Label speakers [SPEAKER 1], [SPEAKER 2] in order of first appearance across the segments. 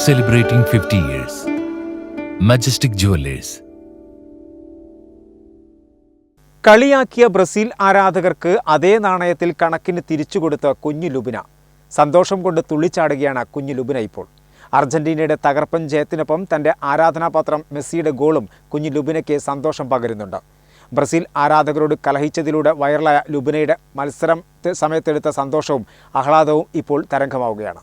[SPEAKER 1] celebrating 50 years. Majestic Jewelers.
[SPEAKER 2] കളിയാക്കിയ Brazil ആരാധകർക്ക് അതേ നാണയത്തിൽ കണക്കിന് തിരിച്ചു കൊടുത്ത കുഞ്ഞു ലുബിന സന്തോഷം കൊണ്ട് തുള്ളിച്ചാടുകയാണ് കുഞ്ഞു ലുബിന ഇപ്പോൾ അർജന്റീനയുടെ തകർപ്പൻ ജയത്തിനൊപ്പം തന്റെ ആരാധനാപാത്രം മെസ്സിയുടെ ഗോളും കുഞ്ഞു ലുബിനയ്ക്ക് സന്തോഷം പകരുന്നുണ്ട് ബ്രസീൽ ആരാധകരോട് കലഹിച്ചതിലൂടെ വൈറലായ ലുബിനയുടെ മത്സരം സമയത്തെടുത്ത സന്തോഷവും ആഹ്ലാദവും ഇപ്പോൾ തരംഗമാവുകയാണ്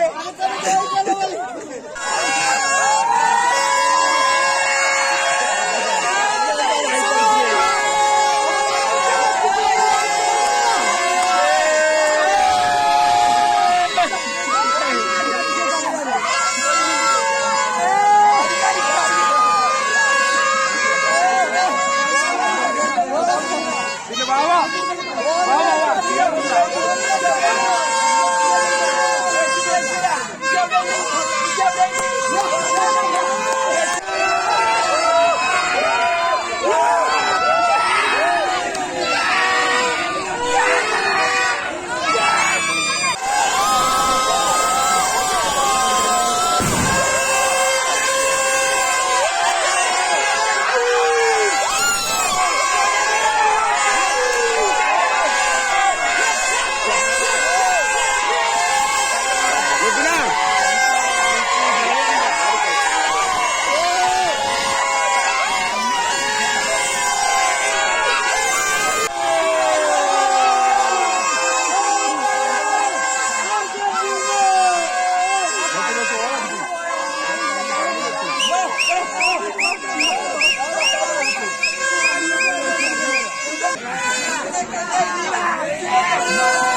[SPEAKER 3] ബ്രസീൽ ജയിച്ചിങ്ങനെ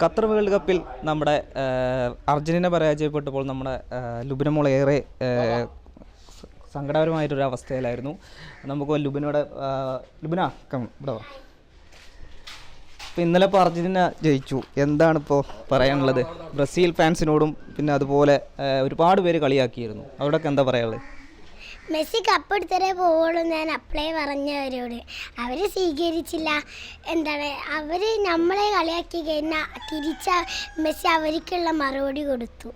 [SPEAKER 4] ഖത്തർ വേൾഡ് കപ്പിൽ നമ്മുടെ അർജന്റീന പരാജയപ്പെട്ടപ്പോൾ നമ്മുടെ ലുബിനമോൾ ലുബിന മോൾ ഏറെ സങ്കടകരമായിട്ടൊരു അവസ്ഥയിലായിരുന്നു. നമുക്ക് ലുബിനോടെ ലുബിന കം ഇവിടെ ഇപ്പം ഇന്നലെ ഇപ്പോൾ അർജന്റീന ജയിച്ചു. എന്താണിപ്പോൾ പറയാനുള്ളത്? ബ്രസീൽ ഫാൻസിനോടും പിന്നെ അതുപോലെ ഒരുപാട് പേര് കളിയാക്കിയിരുന്നു. അവിടെയൊക്കെ എന്താ പറയാനുള്ളത്?
[SPEAKER 5] മെസ്സി കപ്പ് എടുത്തരേ പോവുള്ളൂ ഞാൻ അപ്ലൈ പറഞ്ഞവരോട് അവർ സ്വീകരിച്ചില്ല. എന്താണ്? അവർ നമ്മളെ കളിയാക്കി കഴിഞ്ഞാൽ തിരിച്ച മെസ്സി അവർക്കുള്ള മറുപടി കൊടുത്തു.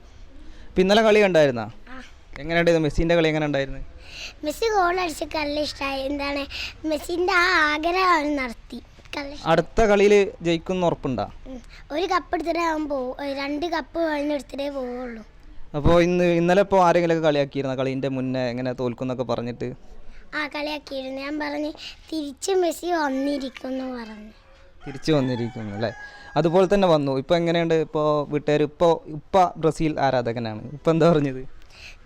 [SPEAKER 4] ഇന്നലെ കളി കണ്ടായിരുന്ന. എങ്ങനെയുണ്ടായിരുന്നു? മെസ്സിന്റെ കളി എങ്ങനെ ഉണ്ടായിരുന്നു?
[SPEAKER 5] മെസ്സി ഗോൾ അടിച്ച് കല്ല ഇഷ്ടമായി എന്താണ്? മെസ്സിന്റെ ആ ആഗ്രഹം നടത്തി.
[SPEAKER 4] അടുത്ത കളിയിൽ ജയിക്കുന്ന ഉറപ്പുണ്ടോ?
[SPEAKER 5] ഒരു കപ്പ് എടുത്തിട്ടേ അവൻ പോവും. രണ്ട് കപ്പ് കഴിഞ്ഞെടുത്തിട്ടേ പോവുള്ളൂ.
[SPEAKER 4] അപ്പോൾ ഇന്ന് ഇന്നലെ ഇപ്പോൾ ആരെങ്കിലുമൊക്കെ കളിയാക്കിയിരുന്ന? കളീന്റെ മുന്നേ എങ്ങനെ തോൽക്കുന്നൊക്കെ പറഞ്ഞിട്ട്.
[SPEAKER 5] ആ കളിയാക്കിയിരുന്നു. ഞാൻ പറഞ്ഞു തിരിച്ച് മെസ്സി വന്നിരിക്കുന്നു പറഞ്ഞു.
[SPEAKER 4] തിരിച്ചു വന്നിരിക്കുന്നു അല്ലേ? അതുപോലെ തന്നെ വന്നു. ഇപ്പോൾ എങ്ങനെയുണ്ട്? ഇപ്പോ വീട്ടുകാർ ഇപ്പോ ഉപ്പ ബ്രസീൽ ആരാധകനാണ്? ഇപ്പം എന്താ പറഞ്ഞത്?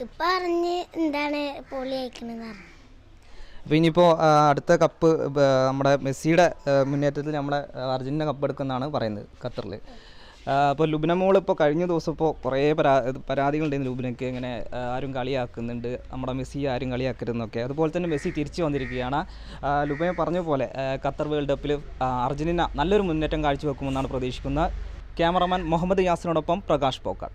[SPEAKER 5] ഇപ്പം പറഞ്ഞ് എന്താണ് പൊളി അയക്കണെന്ന് പറഞ്ഞു.
[SPEAKER 4] അപ്പോൾ ഇനിയിപ്പോൾ അടുത്ത കപ്പ് നമ്മുടെ മെസ്സിയുടെ മുന്നേറ്റത്തിൽ നമ്മുടെ അർജന്റീന കപ്പ് എടുക്കുന്നാണ് പറയുന്നത് ഖത്തറിൽ അപ്പോൾ ലുബിന മോൾ ഇപ്പോൾ കഴിഞ്ഞ ദിവസം ഇപ്പോൾ കുറേ പരാ പരാതികളുണ്ടായിരുന്നു ലുബിനയ്ക്ക് ഇങ്ങനെ ആരും കളിയാക്കുന്നുണ്ട്. നമ്മുടെ മെസ്സി ആരും കളിയാക്കരുതെന്നൊക്കെ. അതുപോലെ തന്നെ മെസ്സി തിരിച്ചു വന്നിരിക്കുകയാണ്. ലുബിന പറഞ്ഞ പോലെ ഖത്തർ വേൾഡ് കപ്പിൽ അർജന്റീന നല്ലൊരു മുന്നേറ്റം കാഴ്ചവെക്കുമെന്നാണ് പ്രതീക്ഷിക്കുന്നത്. ക്യാമറമാൻ മുഹമ്മദ് യാസിനോടൊപ്പം പ്രകാശ് പോക്കാട്.